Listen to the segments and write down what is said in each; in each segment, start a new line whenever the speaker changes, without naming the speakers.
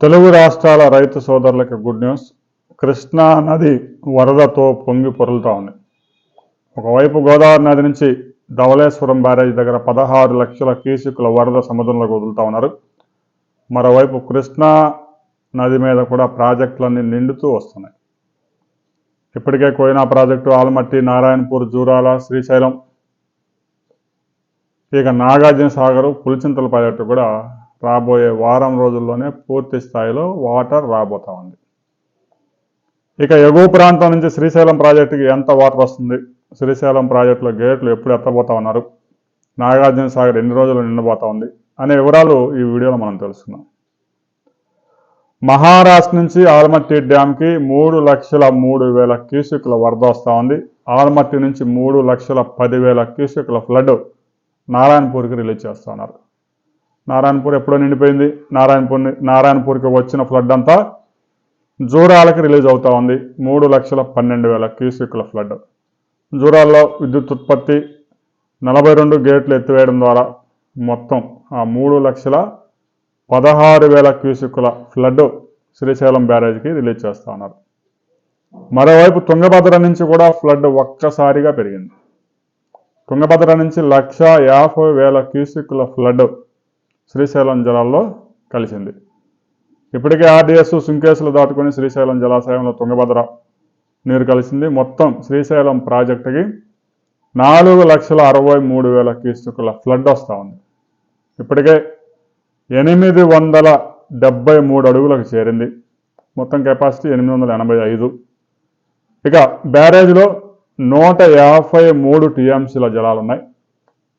తెలుగు రాష్ట్రాల రైతు సోదరులకు గుడ్ న్యూస్. కృష్ణా నది వరదతో పొంగి పొరులుతా ఉంది. ఒకవైపు గోదావరి నది నుంచి ధవళేశ్వరం బ్యారేజ్ దగ్గర పదహారు లక్షల కీసుకుల వరద సముద్రంలోకి వదులుతా ఉన్నారు. మరోవైపు కృష్ణా నది మీద కూడా ప్రాజెక్టులన్నీ నిండుతూ వస్తున్నాయి. ఇప్పటికే కోయినా ప్రాజెక్టు ఆల్మట్టి నారాయణపూర్ జూరాల శ్రీశైలం ఇక నాగార్జున సాగర్ పులిచింతల ప్రాజెక్టు కూడా రాబోయే వారం రోజుల్లోనే పూర్తి స్థాయిలో వాటర్ రాబోతా ఉంది. ఇక ఎగువ ప్రాంతం నుంచి శ్రీశైలం ప్రాజెక్టుకి ఎంత వాటర్ వస్తుంది? శ్రీశైలం ప్రాజెక్టులో గేట్లు ఎప్పుడు ఎత్తబోతా ఉన్నారు? నాగార్జున సాగర్ ఎన్ని రోజులు నిండబోతా ఉంది? అనే వివరాలు ఈ వీడియోలో మనం తెలుసుకుందాం. మహారాష్ట్ర నుంచి ఆల్మట్టి డ్యామ్కి మూడు లక్షల మూడు వేల క్యూసెక్ల వరద వస్తూ ఉంది. ఆల్మట్టి నుంచి మూడు లక్షల పదివేల క్యూసెక్ల ఫ్లడ్ నారాయణపూర్కి రిలీజ్ చేస్తున్నారు నారాయణపూర్ ఎప్పుడో నిండిపోయింది. నారాయణపూర్ నారాయణపూర్కి వచ్చిన ఫ్లడ్ అంతా జూరాలకి రిలీజ్ అవుతా ఉంది. మూడు లక్షల పన్నెండు వేల క్యూసిక్ల ఫ్లడ్. జూరాల్లో విద్యుత్ ఉత్పత్తి నలభై రెండు గేట్లు ఎత్తివేయడం ద్వారా మొత్తం ఆ మూడు లక్షల పదహారు వేల క్యూసెక్కుల ఫ్లడ్ శ్రీశైలం బ్యారేజ్కి రిలీజ్ చేస్తూ ఉన్నారు. మరోవైపు తుంగభద్ర నుంచి కూడా ఫ్లడ్ ఒక్కసారిగా పెరిగింది. తుంగభద్ర నుంచి లక్ష యాభై వేల క్యూసెక్కుల ఫ్లడ్ శ్రీశైలం జలాల్లో కలిసింది. ఇప్పటికే ఆర్డీఎస్ సుంకేసులు దాటుకొని శ్రీశైలం జలాశయంలో తుంగభద్ర నీరు కలిసింది. మొత్తం శ్రీశైలం ప్రాజెక్టుకి నాలుగు లక్షల అరవై మూడు వేల కీసుకుల ఫ్లడ్ వస్తూ ఉంది. ఇప్పటికే ఎనిమిది వందల డెబ్బై మూడు అడుగులకు చేరింది. మొత్తం కెపాసిటీ ఎనిమిది వందల ఎనభై ఐదు. ఇక బ్యారేజ్లో నూట యాభై మూడు టీఎంసీల జలాలు ఉన్నాయి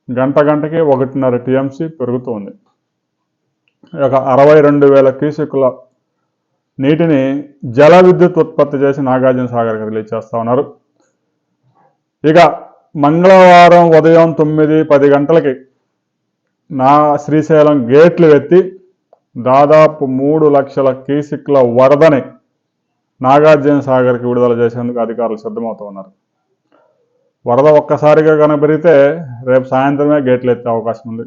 గంట గంటకి ఒకటిన్నర టీఎంసీ పెరుగుతూ ఉంది. ఒక అరవై రెండు వేల క్యూసెక్కుల నీటిని జల విద్యుత్ ఉత్పత్తి చేసి నాగార్జున సాగర్కి రిలీజ్ చేస్తూ ఉన్నారు. ఇక మంగళవారం ఉదయం తొమ్మిది పది గంటలకి నా శ్రీశైలం గేట్లు ఎత్తి దాదాపు మూడు లక్షల క్యూసిక్ల వరదని నాగార్జున సాగర్కి విడుదల చేసేందుకు అధికారులు సిద్ధమవుతూ ఉన్నారు. వరద ఒక్కసారిగా కనపెరిగితే రేపు సాయంత్రమే గేట్లు ఎత్తే అవకాశం ఉంది.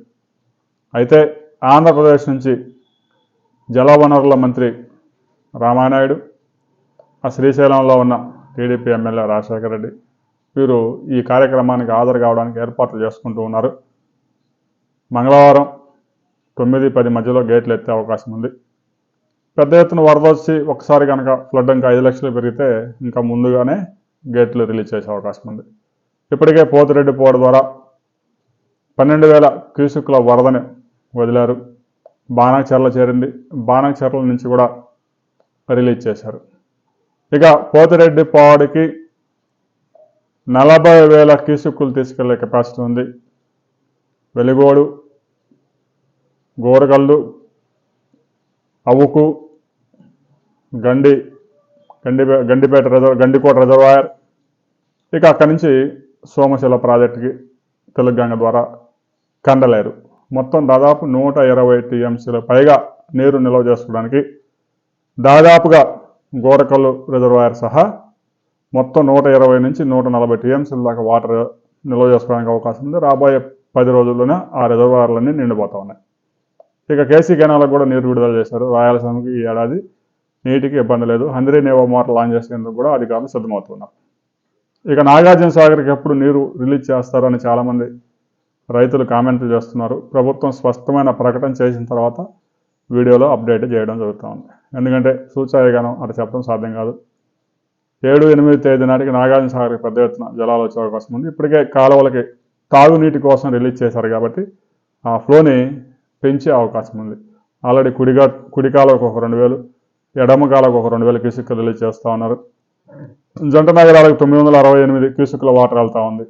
అయితే ఆంధ్రప్రదేశ్ నుంచి జలవనరుల మంత్రి రామానాయుడు ఆ శ్రీశైలంలో ఉన్న టీడీపీ ఎమ్మెల్యే రాజశేఖర రెడ్డి వీరు ఈ కార్యక్రమానికి హాజరు కావడానికి ఏర్పాట్లు చేసుకుంటూ ఉన్నారు. మంగళవారం తొమ్మిది పది మధ్యలో గేట్లు ఎత్తే అవకాశం ఉంది. పెద్ద ఎత్తున వరద వచ్చి ఒకసారి కనుక ఫ్లడ్ ఇంకా ఐదు లక్షలు పెరిగితే ఇంకా ముందుగానే గేట్లు రిలీజ్ చేసే అవకాశం ఉంది. ఇప్పటికే పోతిరెడ్డి పోడ ద్వారా పన్నెండు వేల క్యూసుకుల వరదని వదిలారు. బాణాచర్ల చేరింది. బాణాచర్ల నుంచి కూడా రిలీజ్ చేశారు. ఇక పోతిరెడ్డి పాడికి నలభై వేల కీసుక్కులు తీసుకెళ్ళే కెపాసిటీ ఉంది. Velugodu Gorakallu Avuku Gandi Gandi Gandipet reserve Gandikota reservoir. ఇక అక్కడి నుంచి సోమశిల ప్రాజెక్టుకి తెలుగు ద్వారా కండలేరు. మొత్తం దాదాపు నూట ఇరవై టీఎంసీల పైగా నీరు నిల్వ చేసుకోవడానికి దాదాపుగా గోరకల్లు రిజర్వాయర్ సహా మొత్తం నూట ఇరవై నుంచి నూట నలభై టీఎంసీల దాకా వాటర్ నిల్వ చేసుకోవడానికి అవకాశం ఉంది. రాబోయే పది రోజుల్లోనే ఆ రిజర్వాయర్లన్నీ నిండిపోతా ఉన్నాయి. ఇక కేసీ కెనాలకు కూడా నీరు విడుదల చేశారు. రాయలసీమకి ఈ ఏడాది నీటికి ఇబ్బంది లేదు. హంద్రీ నేవో మోటార్ లాంచ్ చేసేందుకు కూడా అధికారులు సిద్ధమవుతున్నారు. ఇక నాగార్జున సాగర్కి ఎప్పుడు నీరు రిలీజ్ చేస్తారని చాలామంది రైతులు కామెంట్లు చేస్తున్నారు. ప్రభుత్వం స్పష్టమైన ప్రకటన చేసిన తర్వాత వీడియోలో అప్డేట్ చేయడం జరుగుతూ ఉంది ఎందుకంటే సూచాయగానం అటు చెప్పడం సాధ్యం కాదు. ఏడు ఎనిమిది తేదీ నాటికి నాగార్జున సాగర్కి పెద్ద ఎత్తున జలాలు వచ్చే అవకాశం ఉంది. ఇప్పటికే కాలువలకి తాగునీటి కోసం రిలీజ్ చేశారు కాబట్టి ఆ ఫ్లోని పెంచే అవకాశం ఉంది. ఆల్రెడీ కుడిగా కుడి కాలువకు ఒక రెండు వేలు ఎడమ కాలువకు ఒక రెండు వేల క్యూసిక్లు రిలీజ్ చేస్తూ ఉన్నారు. జంట నగరాలకు తొమ్మిది వందల అరవై ఎనిమిది క్యూసిక్ల వాటర్ వెళ్తూ ఉంది.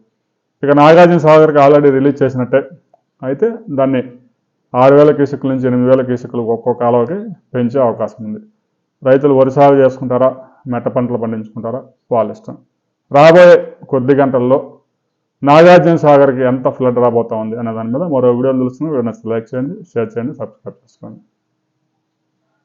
ఇక నాగార్జున సాగర్కి ఆల్రెడీ రిలీజ్ చేసినట్టే. అయితే దాన్ని ఆరు వేల క్యూసిక్ల నుంచి ఎనిమిది వేల క్యూసిక్లు ఒక్కో కాలువకి పెంచే అవకాశం ఉంది. రైతులు వరి సాగు చేసుకుంటారా? మెట్ట పంటలు పండించుకుంటారా? వాళ్ళ ఇష్టం. రాబోయే కొద్ది గంటల్లో నాగార్జున సాగర్కి ఎంత ఫ్లడ్ రాబోతా ఉంది అనే దాని మీద మరో వీడియోలు తెలుసుకుని వీడియోని లైక్ చేయండి షేర్ చేయండి సబ్స్క్రైబ్ చేసుకోండి.